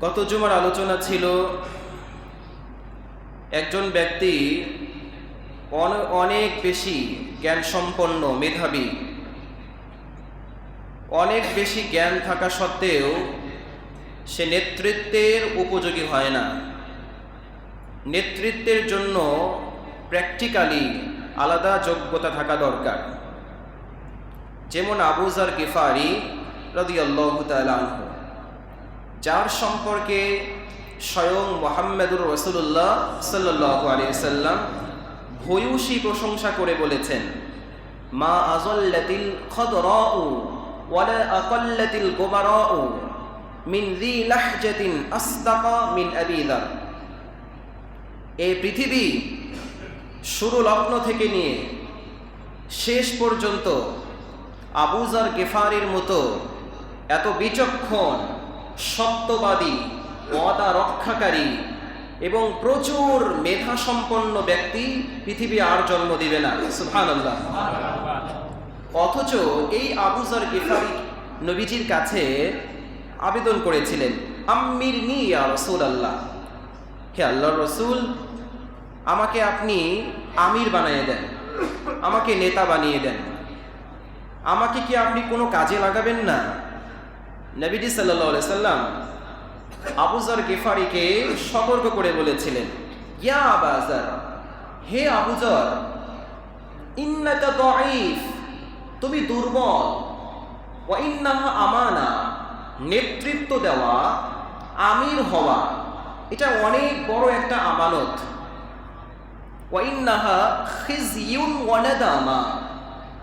গত জুমার আলোচনা ছিল একজন ব্যক্তি অন- অনেক বেশি জ্ঞান সম্পন্ন মেধাবী। অনেক বেশি জ্ঞান থাকা সত্ত্বেও সে নেতৃত্বের উপযোগী হয় না। নেতৃত্বের জন্য প্র্যাকটিক্যালি আলাদা যোগ্যতা থাকা দরকার। যেমন আবুজার গিফারি রদিয়াল্লাহু তাআলা আনহু। যার সম্পর্কে স্বয়ং মোহাম্মদুর রসুল্লাহ সাল্লাহ আলিয়াল্লাম ভূয়সী প্রশংসা করে বলেছেন, মা আজল্লাতিল খদরাউ ওয়ালা আকাল্লাতিল গোবারাউ মিন ذي লাহজাতিন আসদাকা মিন যার এই পৃথিবী শুরু লগ্ন থেকে নিয়ে শেষ পর্যন্ত আবুজার গেফারির মতো এত বিচক্ষণ সত্যবাদী ওয়াদা রক্ষাকারী এবং প্রচুর মেধা সম্পন্ন ব্যক্তি পৃথিবী আর জন্ম দিবে না। সুবহানাল্লাহ। অথচ এই আবুজার গেফারি নবীজির কাছে আবেদন করেছিলেন আম্মির নি রসুল আল্লাহ হে আল্লাহ রসুল, আমাকে আপনি আমির বানিয়ে দেন, আমাকে নেতা বানিয়ে দেন। আমাকে কি আপনি কোনো কাজে লাগাবেন না? নবীজি সাল্লাহ সাল্লাম আবুজার গেফারিকে সতর্ক করে বলেছিলেন, ইয়া আবাজার হে আবুজার তুমি দুর্বল ইন্নাহা আমানা, নেতৃত্ব দেওয়া, আমির হওয়া, এটা অনেক বড় একটা আমানত।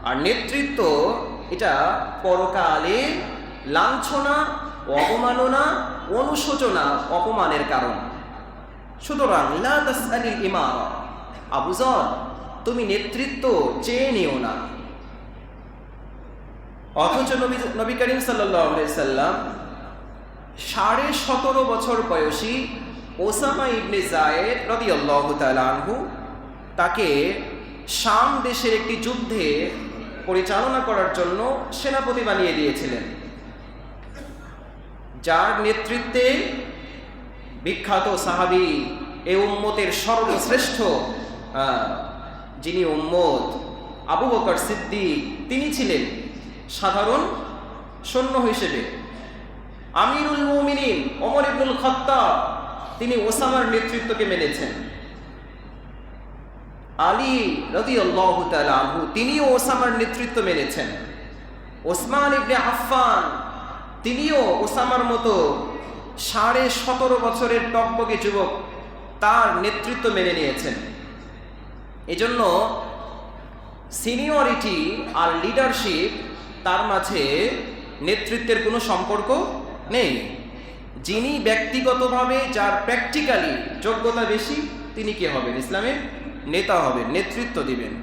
আর নেতৃত্ব এটা পরকালে লাঞ্ছনা অবমাননা অনুশোচনা, অপমানের কারণ। সুতরাং ইমারা। আবুজর তুমি নেতৃত্ব চেয়ে নিও না। অথচ নবী নবী করিম সাল্লাম সাড়ে সতেরো বছর বয়সী ওসামা ইবনে জায়েদ তাআলা আনহু তাকে শাম দেশের একটি যুদ্ধে পরিচালনা করার জন্য সেনাপতি বানিয়ে দিয়েছিলেন। যার নেতৃত্বে বিখ্যাত সাহাবি এ উম্মতের সর্বশ্রেষ্ঠ যিনি উম্মত, আবু বকর সিদ্দিক, তিনি ছিলেন সাধারণ সৈন্য হিসেবে। আমিরুল মুমিনিন, ওমর ইবনুল খত্তাব, তিনি ওসামার নেতৃত্বকে মেনেছেন। আলী তাআলা আনহু, তিনিও ওসামার নেতৃত্ব মেনেছেন। ওসমান ইবনে আফফান তিনিও ওসামার মতো সাড়ে সতেরো বছরের টকবগে যুবক তার নেতৃত্ব মেনে নিয়েছেন। এজন্য সিনিয়রিটি আর লিডারশিপ তার মাঝে নেতৃত্বের কোনো সম্পর্ক নেই। যিনি ব্যক্তিগতভাবে যার প্র্যাকটিক্যালি যোগ্যতা বেশি, তিনি কে হবেন? ইসলামের নেতা হবেন, নেতৃত্ব দিবেন।